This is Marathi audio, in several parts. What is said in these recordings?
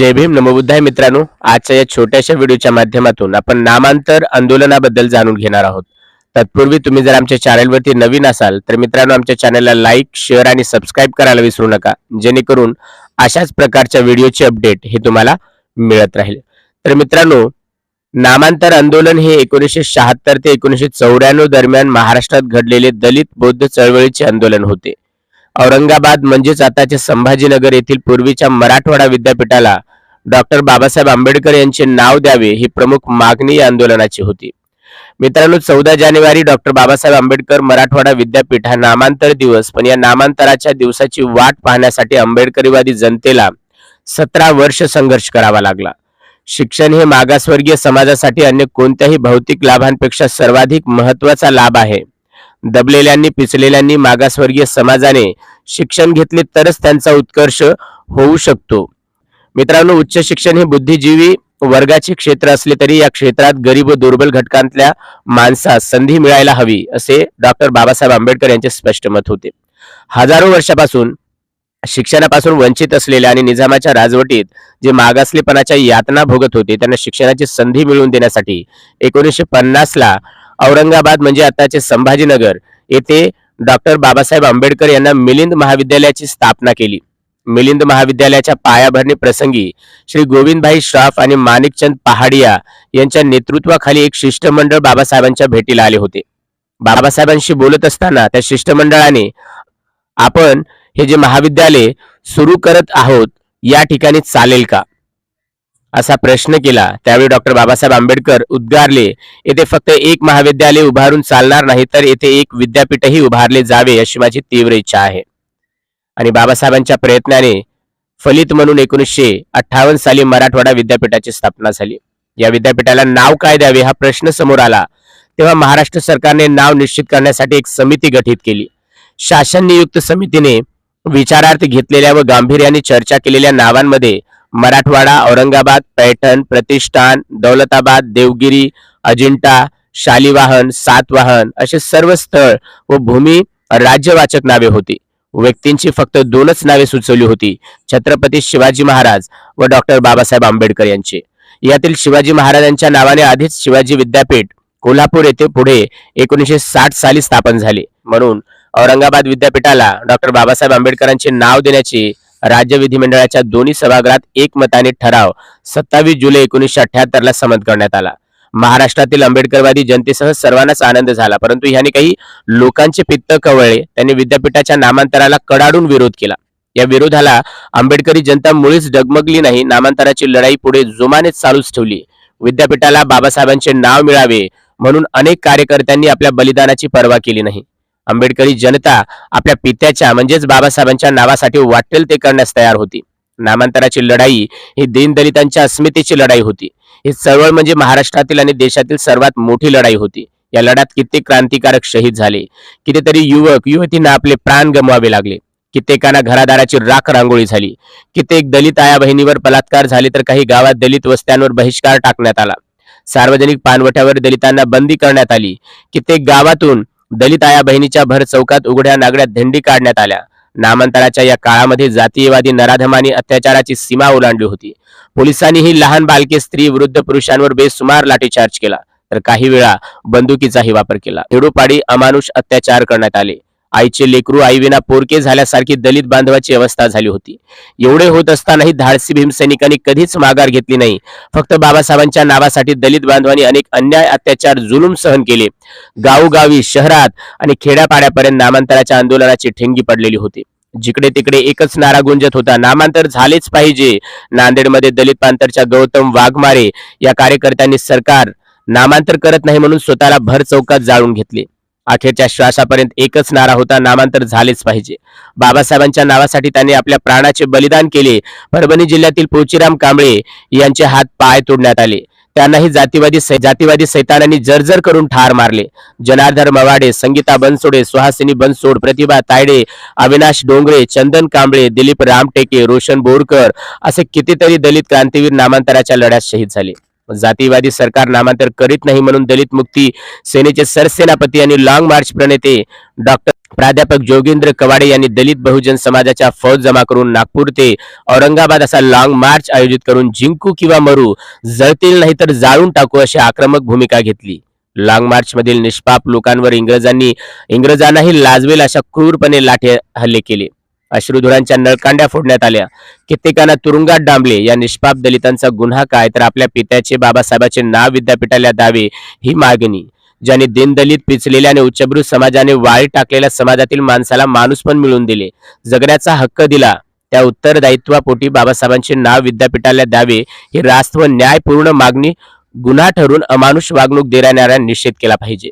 जय भीम. नमोबुद्धाय मित्रांनो आजच्या या छोट्याशा व्हिडिओच्या माध्यमातून आपण नामांतर आंदोलनाबद्दल जाणून घेणार आहोत. तत्पूर्वी तुम्ही जर आमच्या चॅनलवरती नवीन असाल तर मित्रांनो आमच्या चॅनलला लाईक शेअर आणि सबस्क्राईब करायला विसरू नका जेणेकरून अशाच प्रकारच्या व्हिडिओचे अपडेट हे तुम्हाला मिळत राहील. तर मित्रांनो नामांतर आंदोलन हे एकोणीसशे शहात्तर ते एकोणीसशे चौऱ्याण्णव दरम्यान महाराष्ट्रात घडलेले दलित बौद्ध चळवळीचे आंदोलन होते. औरंगाबाद म्हणजेच आताचे संभाजीनगर येथील पूर्वीच्या मराठवाडा विद्यापीठाला डॉक्टर बाबासाहेब आंबेडकर यांचे नाव द्यावे ही प्रमुख मागणी या आंदोलनाची होती. मित्रांनो चौदा जानेवारी डॉक्टर बाबासाहेब आंबेडकर मराठवाडा विद्यापीठ हा नामांतर दिवस पण या नामांतराच्या दिवसाची वाट पाहण्यासाठी आंबेडकरीवादी जनतेला सतरा वर्ष संघर्ष करावा लागला. शिक्षण हे मागासवर्गीय समाजासाठी अन्य कोणत्याही भौतिक लाभांपेक्षा सर्वाधिक महत्त्वाचा लाभ आहे. दबलेल्यांनी पिचलेल्यांनी मागासवर्गीय समाजाने शिक्षण घेतले तरच त्यांचा उत्कर्ष होऊ शकतो. मित्रांनो उच्च शिक्षण हे बुद्धिजीवी वर्गाचे क्षेत्र असले तरी या क्षेत्रात गरीब व दुर्बल घटकांतल्या माणसास संधी मिळायला हवी असे डॉक्टर बाबासाहेब आंबेडकर यांचे स्पष्ट मत होते. हजारो वर्षापासून शिक्षणापासून वंचित असलेल्या आणि निजामाच्या राजवटीत जे मागासलेपणाच्या यातना भोगत होते त्यांना शिक्षणाची संधी मिळवून देण्यासाठी एकोणीसशे पन्नासला ला औरंगाबाद म्हणजे आताचे संभाजीनगर येथे डॉक्टर बाबासाहेब आंबेडकर यांना मिलिंद महाविद्यालयाची स्थापना केली. मिलिंद महाविद्यालयाच्या पायाभरणी प्रसंगी श्री गोविंदभाई श्रॉफ आणि माणिकचंद पहाडिया यांच्या नेतृत्वाखाली एक शिष्टमंडळ बाबासाहेबांच्या भेटीला आले होते. बाबासाहेबांशी बोलत असताना त्या शिष्टमंडळाने आपण हे जे महाविद्यालय सुरू करत आहोत या ठिकाणी चालेल का? असा प्रश्न केला. त्यावेळी डॉक्टर बाबासाहेब आंबेडकर उद्गारले येथे फक्त एक महाविद्यालय उभारून चालणार नाही तर येथे एक विद्यापीठही उभारले जावे अशी माझी तीव्र इच्छा आहे. आणि बाबासाहेबांच्या प्रयत्नाने फलित म्हणून एकोणीसशे अठ्ठावन्न साली मराठवाडा विद्यापीठाची स्थापना झाली. या विद्यापीठाला नाव काय द्यावे हा प्रश्न समोर आला. तेव्हा महाराष्ट्र सरकारने नाव निश्चित करण्यासाठी एक समिती गठीत केली. शासन नियुक्त समितीने विचारार्थ घेतलेल्या व गांभीर्याने चर्चा केलेल्या नावांमध्ये मराठवाडा औरंगाबाद पैठण प्रतिष्ठान दौलताबाद देवगिरी अजिंठा शालिवाहन सातवाहन असे सर्व स्थळ व भूमी राज्यवाचक नावे होती. व्यक्तींची फक्त दोनच नावे सुचवली होती छत्रपती शिवाजी महाराज व डॉक्टर बाबासाहेब आंबेडकर यांचे. यातील शिवाजी महाराजांच्या नावाने आधीच शिवाजी विद्यापीठ कोल्हापूर येथे पुढे एकोणीसशे साठ साली स्थापन झाले. म्हणून औरंगाबाद विद्यापीठाला डॉक्टर बाबासाहेब आंबेडकरांचे नाव देण्याची राज्य विधिमंडळाच्या दोन्ही सभागृहात एकमताने ठराव सत्तावीस जुलै एकोणीसशे अठ्याहत्तर ला संमत करण्यात आला. महाराष्ट्रातील आंबेडकरवादी जनतेसह सर्वांनाच आनंद झाला परंतु ह्याने काही लोकांचे पित्त कवळले. त्यांनी विद्यापीठाच्या नामांतराला कडाडून विरोध केला. या विरोधाला आंबेडकरी जनता मुळीच डगमगली नाही नामांतराची लढाई पुढे जोमाने चालूच ठेवली. विद्यापीठाला बाबासाहेबांचे नाव मिळावे म्हणून अनेक कार्यकर्त्यांनी आपल्या बलिदानाची पर्वा केली नाही. आंबेडकरी जनता आपल्या पित्याच्या म्हणजेच बाबासाहेबांच्या नावासाठी वाटेल ते करण्यास तयार होती. नामांतराची लढाई ही दीनदलितांच्या अस्मितेची लढाई होती. ही चळवळ म्हणजे महाराष्ट्रातील आणि देशातील सर्वात मोठी लढाई होती. या लढ्यात कित्येक क्रांतिकारक शहीद झाले. कितीतरी युवक युवतींना आपले प्राण गमवावे लागले. कित्येकांना घरादाराची राख रांगोळी झाली. कित्येक दलित आया बहिणीवर बलात्कार झाले तर काही गावात दलित वस्त्यांवर बहिष्कार टाकण्यात आला. सार्वजनिक पानवट्यावर दलितांना बंदी करण्यात आली. कित्येक गावातून दलित आया बहिणीच्या भर चौकात उघड्या नागड्यात धेंडी काढण्यात आल्या. नामांतराच्या या काळामध्ये जातीयवादी नराधमानी अत्याचाराची सीमा ओलांडली होती. पोलिसांनीही लहान बालके स्त्री वृद्ध पुरुषांवर बेसुमार लाठीचार्ज केला. तर काही वेळा बंदुकीचाही वापर केला. खेडोपाडी अमानुष अत्याचार करण्यात आले. आईचे लेकरू आईविना पोरके झाल्यासारखी दलित बांधवाची अवस्था झाली होती. एवढे होत असतानाही धाडसी भीमसैनिकांनी कधीच माघार घेतली नाही. फक्त बाबासाहेबांच्या नावासाठी दलित बांधवांनी अनेक अन्याय अत्याचार जुलूम सहन केले. गावोगावी शहरात आणि खेड्यापाड्यापर्यंत नामांतराच्या आंदोलनाची ठेंगी पडलेली होती. जिकडे तिकडे एकच नारा गुंजत होता नामांतर झालेच पाहिजे. नांदेडमध्ये दलित पांतरच्या गौतम वाघमारे या कार्यकर्त्यांनी सरकार नामांतर करत नाही म्हणून स्वतःला भर चौकात जाळून घेतले. अखेरच्या श्वासापर्यंत एकच नारा होता नामांतर झालेच पाहिजे. बाबासाहेबांच्या नावासाठी त्यांनी आपल्या प्राणाचे बलिदान केले. परभणी जिल्ह्यातील पोचीराम कांबळे यांचे हात पाय तोडण्यात आले. त्यांनाही जातीवादी जातीवादी सैतानांनी जर्जर करून ठार मारले. जनार्दन मवाडे संगीता बनसोडे सुहासिनी बनसोड प्रतिभा तायडे अविनाश डोंगरे चंदन कांबळे दिलीप रामटेके रोशन बोरकर असे कितीतरी दलित क्रांतीवीर नामांतराच्या लढ्यात शहीद झाले. जातीवादी सरकार नामांतर करीत नाही म्हणून दलित मुक्ती सेनेचे सरसेनापती आणि लॉंग मार्च प्रणेते डॉक्टर प्राध्यापक जोगेंद्र कवाडे यांनी दलित बहुजन समाजाच्या फौज जमा करून नागपूर ते औरंगाबाद असा लॉंग मार्च आयोजित करून जिंकू किंवा मरू जळतील नाही तर जाळून टाकू अशी आक्रमक भूमिका घेतली. लॉंग मार्च मधील निष्पाप लोकांवर इंग्रजांनी इंग्रजांनाही लाजवेल अशा क्रूरपणे लाठे हल्ले केले. अश्रुधुरांच्या नळकांड्या फोडण्यात आल्या. कित्येकांना तुरुंगात डांबले. या निष्पाप दलितांचा गुन्हा काय? तर आपल्या पित्याचे बाबासाहेबांचे नाव विद्यापीठाला द्यावे ही मागणी. ज्याने दीनदलित पिचलेल्या आणि उच्चभ्रू समाजाने वाळी टाकलेल्या समाजातील माणसाला माणूस पण मिळवून दिले. जगण्याचा हक्क दिला. त्या उत्तरदायित्वापोटी बाबासाहेबांचे नाव विद्यापीठाला द्यावे ही रास्त व न्यायपूर्ण मागणी. गुन्हा ठरून अमानुष वागणूक देणाऱ्या निषेध केला पाहिजे.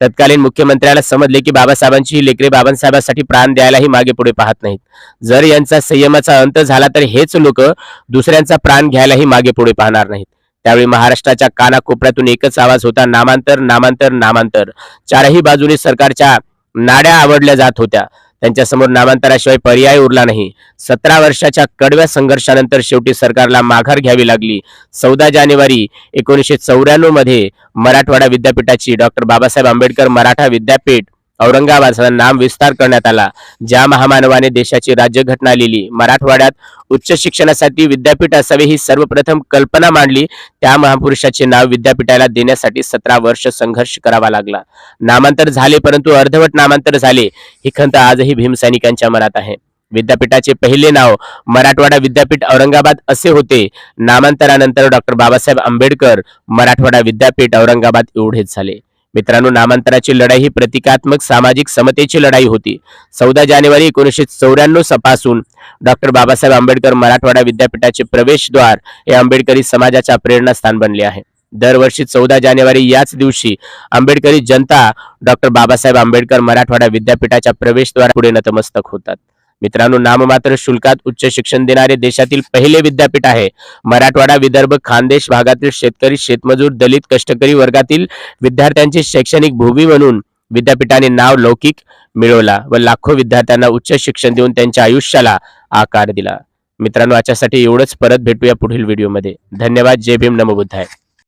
तत्कालीन मुख्यमंत्र्याला समजले की बाबासाहेबांची ही लेकरे बाबासाहेबांसाठी प्राण द्यायलाही मागे पुढे पाहत नाहीत. जर यांचा संयमाचा अंत झाला तर हेच लोक दुसऱ्यांचा प्राण घ्यायलाही मागे पुढे पाहणार नाहीत. त्यावेळी महाराष्ट्राच्या कानाकोपऱ्यातून एकच आवाज होता नामांतर नामांतर नामांतर. चारही बाजूने सरकारच्या नाड्या आवडल्या जात होत्या. त्यांच्यासमोर नामांतराशिवाय पर्याय उरला नाही. सतरा वर्षाच्या कडव्या संघर्षानंतर शेवटी सरकारला माघार घ्यावी लागली. चौदा जानेवारी एकोणीसशे चौऱ्याण्णवमध्ये मराठवाडा विद्यापीठाची डॉक्टर बाबासाहेब आंबेडकर मराठा विद्यापीठ औरंगाबादचा नाम विस्तार करण्यात आला. ज्या महामानवाने देशाची राज्यघटना लिहिली मराठवाड्यात उच्च शिक्षणासाठी विद्यापीठ असावे ही सर्वप्रथम कल्पना मांडली त्या महापुरुषाचे नाव विद्यापीठाला देण्यासाठी सतरा वर्ष संघर्ष करावा लागला. नामांतर झाले परंतु अर्धवट नामांतर झाले ही खंत आजही भीमसैनिकांच्या मनात आहे. विद्यापीठाचे पहिले नाव मराठवाडा विद्यापीठ औरंगाबाद असे होते. नामांतरानंतर डॉक्टर बाबासाहेब आंबेडकर मराठवाडा विद्यापीठ औरंगाबाद एवढेच झाले. मित्रांनो नामांतराची लढाई ही प्रतिकात्मक सामाजिक समतेची लढाई होती. चौदा जानेवारी एकोणीसशे चौऱ्याण्णवपासून डॉक्टर बाबासाहेब आंबेडकर मराठवाडा विद्यापीठाचे प्रवेशद्वार हे आंबेडकरी समाजाच्या प्रेरणास्थान बनले आहे. दरवर्षी चौदा जानेवारी याच दिवशी आंबेडकरी जनता डॉक्टर बाबासाहेब आंबेडकर मराठवाडा विद्यापीठाच्या प्रवेशद्वार पुढे नतमस्तक होतात. मित्रांनो नाममात्र शुल्कात उच्च शिक्षण देणारे देशातील पहिले विद्यापीठ आहे. मराठवाडा विदर्भ खानदेश भागातील शेतकरी शेतमजूर दलित कष्टकरी वर्गातील विद्यार्थ्यांची शैक्षणिक भूमी म्हणून विद्यापीठाने नाव लौकिक मिळवला व लाखो विद्यार्थ्यांना उच्च शिक्षण देऊन त्यांच्या आयुष्याला आकार दिला. मित्रांनो याच्यासाठी एवढंच. परत भेटूया पुढील व्हिडिओमध्ये. धन्यवाद. जय भीम. नमो आहे